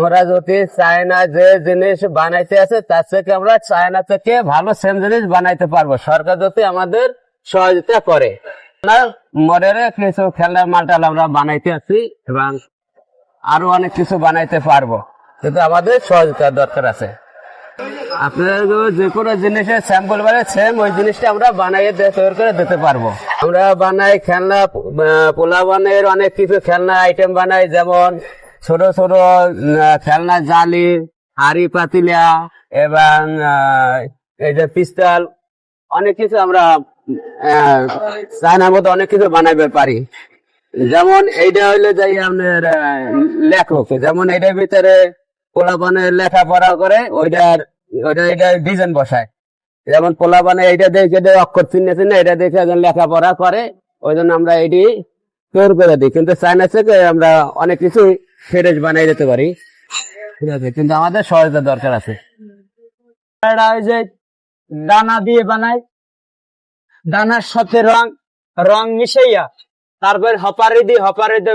আমরা যদি চায়না যে জিনিস বানাইতে আছে, তার থেকে আমরা চায়না থেকে ভালো সেম জিনিস বানাইতে পারব। সরকার যদি আমাদের সহযোগিতা করে। মডেলে কিছু খেলনার মালটাল আমরা বানাইতে আছি এবং আরও অনেক কিছু বানাইতে পারব। কিন্তু আমাদের সহযোগিতার দরকার আছে। আপনাদের যে কোনো জিনিসের স্যাম্পল মানে সেম ওই জিনিসটা আমরা বানাইয়ে তৈরি করে দিতে পারব। আমরা বানাই খেলনা পোলা পোলাবানের অনেক কিছু খেলনা আইটেম বানাই, যেমন ছোট ছোট খেলনা জালি, হাড়ি পাতিলা এবং যে পিস্তল, অনেক কিছু আমরা চায়নার মধ্যে অনেক কিছু বানাইতে পারি। যেমন এইটা হইলে যাই আপনার লেখক, যেমন এটার ভিতরে পোলাপানে লেখাপড়া করে, ওইটার, ওইটা এটা ডিজাইন বসায়। যেমন পোলাপানে এইটা দেখে অক্ষর চিহ্ন চিহ্ন এটা দেখে একজন লেখাপড়া করে ওই জন্য আমরা এটি তৈরি করে দিই। কিন্তু চায়না থেকে আমরা অনেক কিছু ফ্রেশ বানিয়ে দিতে পারি। ঠিক আছে, কিন্তু আমাদের সহজতা দরকার আছে। যে দানা দিয়ে বানায় দানার সাথে রং রং মিশাইয়া তারপর হপারে দি হপারে দি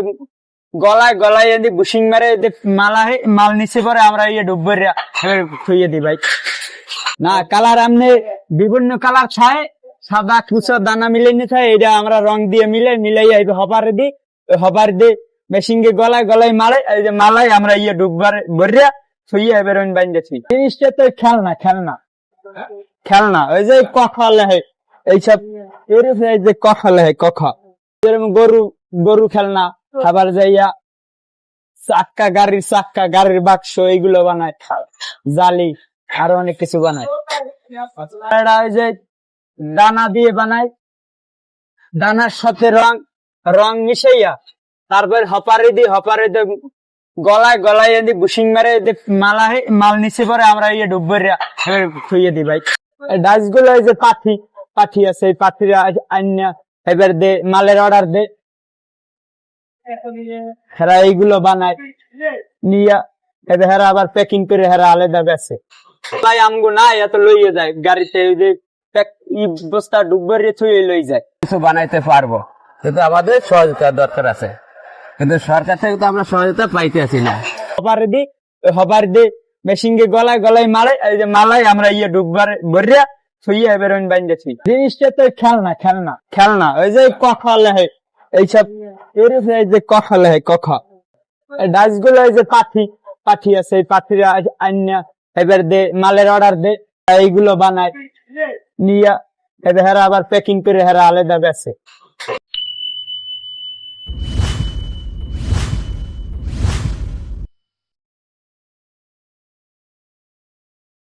গলায় গলায় দি বুশিং মারে মালা মাল নিচে পরে আমরা ইয়ে ডুবরে খুইয়ে দি ভাই। না, কালার আমনে বিভিন্ন কালার ছায়, সাদা কুচো দানা মিলে নি থাকে এটা আমরা রং দিয়ে মিলে মিলাই এই হপারে দি হপারে দি মেশিনকে গলায় গলায় মারে, এই যে মালাই, আমরা ইয়ে ডুববারে বরিয়া ছুইয়ে এবার বাইন্দেছি জিনিসটা তো খেলনা খেলনা। খেলনা, ওই যে কখা লেহে, এইসব, এর উপরে যে কখা লেহে, কখা। যেরকম গরু গরু খেলনা আবার যাইয়া চাক্কা গাড়ির চাক্কা গাড়ির বাক্স, এইগুলো বানায় জালি, আরও অনেক কিছু বানায়। ওই যে দানা দিয়ে বানায়, দানার সাথে রং রং মিশাইয়া তারপর হপারে দি হপারে দি গলায় গলায় দি বুশিং মারে মালা মাল নিচে পরে আমরা ইয়ে ডুবরে খুইয়ে দি ভাই। ডাইসগুলো যে পাঠি পাঠি আছে, এই পাঠিরা আন্যা এবার দে, মালের অর্ডার দে। হেরা এইগুলো বানায়, নিয়া এবার হেরা আবার প্যাকিং করে হেরা আলাদা বেছে। ভাই আমগো না এত লইয়ে যায়, গাড়িতে ওই যে প্যাক- ই বস্তা ডুবরে থুয়ে লই যায়। কিছু বানাইতে পারব, কিন্তু আমাদের সহযোগিতার দরকার আছে। কিন্তু সরকার থেকে তো আমরা সহযোগিতা পাইতে আছি না। হবার দি হবার দি, মেশিনকে গলায় গলায় মারে এই যে মালাই আমরা ইয়ে ডুববার, বরিয়া থুইয়া এবার বাইন্দেছি জিনিসটা তো খেলনা খেলনা খেলনা, ওই যে কখা লেহে এইসব, এর উপরে এই যে কখা লেহে কখা ডাইসগুলো এই যে পাঠি পাঠি আছে, এই পাঠিরা আন্যা এবার দে, মালের অর্ডার দে, এইগুলো বানায়, নিয়া, এবার আবার প্যাকিং করে হেরা আলাদা বেছে।